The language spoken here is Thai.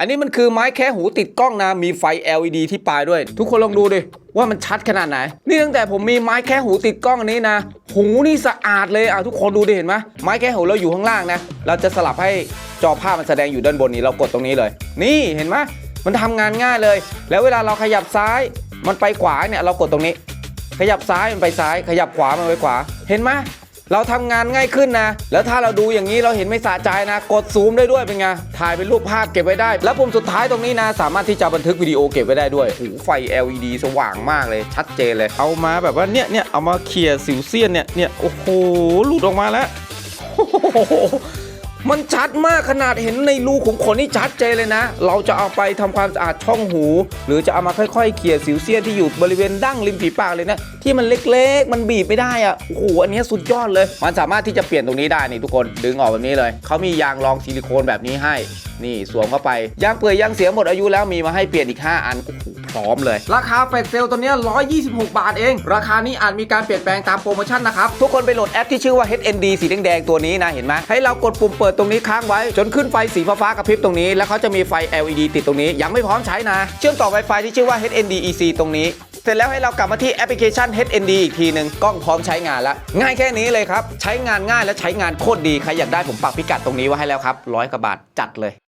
อันนี้มันคือไม้แค่หูติดกล้องนะ มีไฟ LED ที่ปลายด้วย ทุกคนลองดูดิ ว่ามันชัดขนาดไหน นี่ตั้งแต่ผมมีไม้แค่หูติดกล้องอันนี้นะ หูนี่สะอาดเลยอะทุกคนดูดิเห็นไหมไม้แค่หูเราอยู่ข้างล่างนะ เราจะสลับให้จอภาพมันแสดงอยู่ด้านบนนี้ เรากดตรงนี้เลย นี่เห็นไหมมันทำงานง่ายเลย แล้วเวลาเราขยับซ้าย มันไปขวาเนี่ย เรากดตรงนี้ ขยับซ้ายมันไปซ้าย ขยับขวามันไปขวา เห็นไหม เราทำงานง่ายขึ้นนะ แล้วถ้าเราดูอย่างนี้เราเห็นไม่สะใจนะ กดซูมได้ด้วยเป็นไง ถ่ายเป็นรูปภาพเก็บไว้ได้ แล้วปุ่มสุดท้ายตรงนี้นะ สามารถที่จะบันทึกวิดีโอเก็บไว้ได้ด้วยโอ้ไฟ LED สว่างมากเลยชัดเจนเลย เอามาแบบว่าเนี่ยเนี่ยเอามาเคลียร์สิวเซียนเนี่ยเนี่ยโอ้โหหลุดออกมาแล้ว มันชัดมากขนาดเห็นในรูขุมขนนี่ชัดเจนเลยนะ เราจะเอาไปทำความสะอาดช่องหู หรือจะเอามาค่อยๆเขี่ยสิวเซียนที่อยู่บริเวณดั้งริมฝีปากเลยนะ ที่มันเล็กๆ มันบีบไม่ได้อะโอ้โหอันนี้สุดยอดเลย มันสามารถที่จะเปลี่ยนตรงนี้ได้นี่ทุกคนดึงออกแบบนี้เลยเขามียางรองซิลิโคนแบบนี้ให้ นี่สวมเข้าไปยางเปื่อยยางเสียหมดอายุแล้วมีมาให้เปลี่ยนอีก 5 อันโอ้โหพร้อมเลย ราคาแฟลชเซลตัวเนี้ย126 บาทเอง ราคานี้อาจมีการเปลี่ยนแปลงตามโปรโมชั่นนะครับ ทุกคนไปโหลดแอปที่ชื่อว่า HND สีแดงๆตัวนี้นะเห็นไหมให้เรากดปุ่มเปิดตรงนี้ค้างไว้ จนขึ้นไฟสีฟ้าๆกระพริบตรงนี้ แล้วเขาจะมีไฟ LED ติดตรงนี้ ยังไม่พร้อมใช้นะ เชื่อมต่อ Wi-Fi ที่ชื่อว่า HND EC ตรงนี้เสร็จแล้วให้เรากลับมาที่แอปพลิเคชัน HND อีกทีหนึ่งกล้องพร้อมใช้งานแล้ว ง่ายแค่นี้เลยครับ ใช้งานง่ายและใช้งานโคตรดี ใครอยากได้ผมปักพิกัดตรงนี้ไว้ให้แล้วครับร้อยกว่าบาทจัดเลย